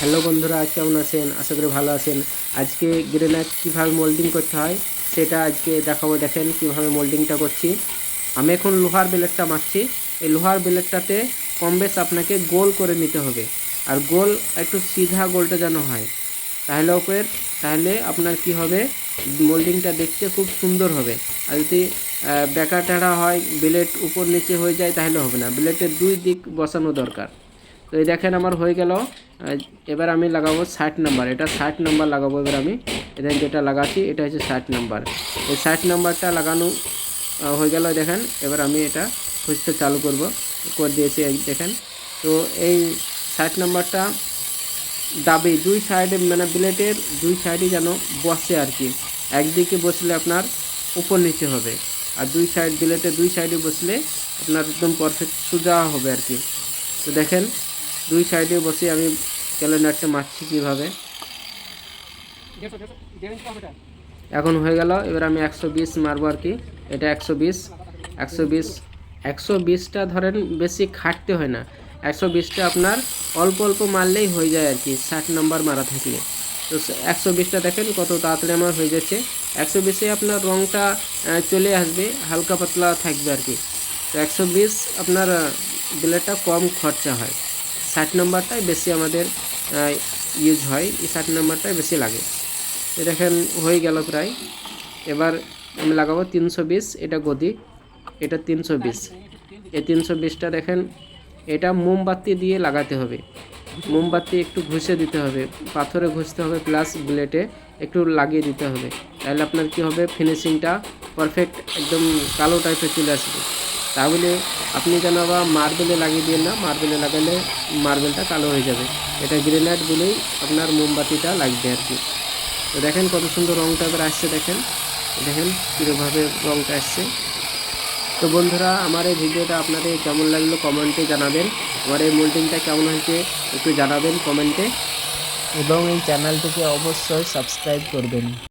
Hello বন্ধুরা, কেমন আছেন? আশা করি ভালো আছেন। আজকে গ্রেনাইট কীভাবে মোল্ডিং করতে হয়, সেটা আজকে দেখাবো। দেখেন কীভাবে মোল্ডিংটা করছি। আমি এখন লোহার ব্লেডটা মারছি এই লোহার ব্লেডটাতে কম বেশ আপনাকে গোল করে নিতে হবে। আর গোল একটু সিধা গোলটা যেন হয়। তাহলে ওপর, তাহলে আপনার কি হবে? মোল্ডিংটা দেখতে খুব সুন্দর হবে। আর যদি বেঁকা টেढ़া হয় ব্লেড উপর নিচে হয়ে যায়, তাহলে হবে না। ব্লেডের দুই দিক বসানো দরকার। তো এই দেখেন আমার হয়ে গেল। এবার আমি লাগাবো ষাট নাম্বার। এটা ষাট নাম্বার লাগাবো এবার আমি। এখানে যেটা লাগাচ্ছি, এটা হচ্ছে ষাট নাম্বার। এই ষাট নাম্বারটা লাগানো হয়ে গেল দেখেন। এবার আমি এটা খুঁজতে চালু করব। করে দিয়েছি দেখেন। তো এই ষাট নাম্বারটা দাবি, দুই সাইডে মানে ব্লেডের দুই সাইডে যেন বসে আর কি। একদিকে বসলে আপনার উপর নিচে হবে। আর দুই সাইড ব্লেডের দুই সাইডে বসলে আপনার একদম পারফেক্ট সোজা হবে আর কি। তো দেখেন দুই সাইডে বসে আমি ক্যালেন্ডারটা মারছি কীভাবে। এখন হয়ে গেল, এবার আমি একশো বিশ মারবো আর কি। এটা একশো বিশ একশো বিশ, একশো বিশটা ধরেন বেশি খাটতে হয় না। একশো বিশটা আপনার অল্প অল্প মারলেই হয়ে যায় আর কি, ষাট নাম্বার মারা থাকলে তো একশো বিশটা দেখেন কত তাড়াতাড়ি আমার হয়ে যাচ্ছে। একশো বিশে আপনার রঙটা চলে আসবে, হালকা পাতলা থাকবে আর কি। তো একশো বিশ আপনার ব্লেডটা কম খরচা হয়। ষাট নাম্বারটাই বেশি আমাদের ইউজ হয়। এই ষাট নাম্বারটাই বেশি লাগে। দেখেন, হয়ে গেল প্রায়। এবার আমি লাগাবো তিনশো বিশ, এটা গদি, এটা তিনশো বিশ। এই তিনশো বিশটা দেখেন, এটা মোমবাতি দিয়ে লাগাতে হবে। মোমবাতি একটু ঘষে দিতে হবে। পাথরে ঘষতে হবে প্লাস ব্লেডে একটু লাগিয়ে দিতে হবে। তাহলে আপনার কি হবে? ফিনিশিংটা পারফেক্ট একদম কালো টাইপের চলে আসবে। তাহলে আপনি যেন আবার মার্বেলে লাগিয়ে দিন না, মার্বেলে লাগালে মার্বেলটা কালো হয়ে যাবে। এটা গ্রেনাইট বলেই আপনার মোমবাতিটা লাগবে আর কি। তো দেখেন কত সুন্দর রঙটা এবার আসছে, দেখেন। দেখেন কীরকমভাবে রঙটা আসছে। তো বন্ধুরা, আমার এই ভিডিওটা আপনাদের কেমন লাগল কমেন্টে জানাবেন। আমার এই মোল্ডিংটা কেমন হয়েছে একটু জানাবেন কমেন্টে। এবং এই চ্যানেলটিকে অবশ্যই সাবস্ক্রাইব করবেন।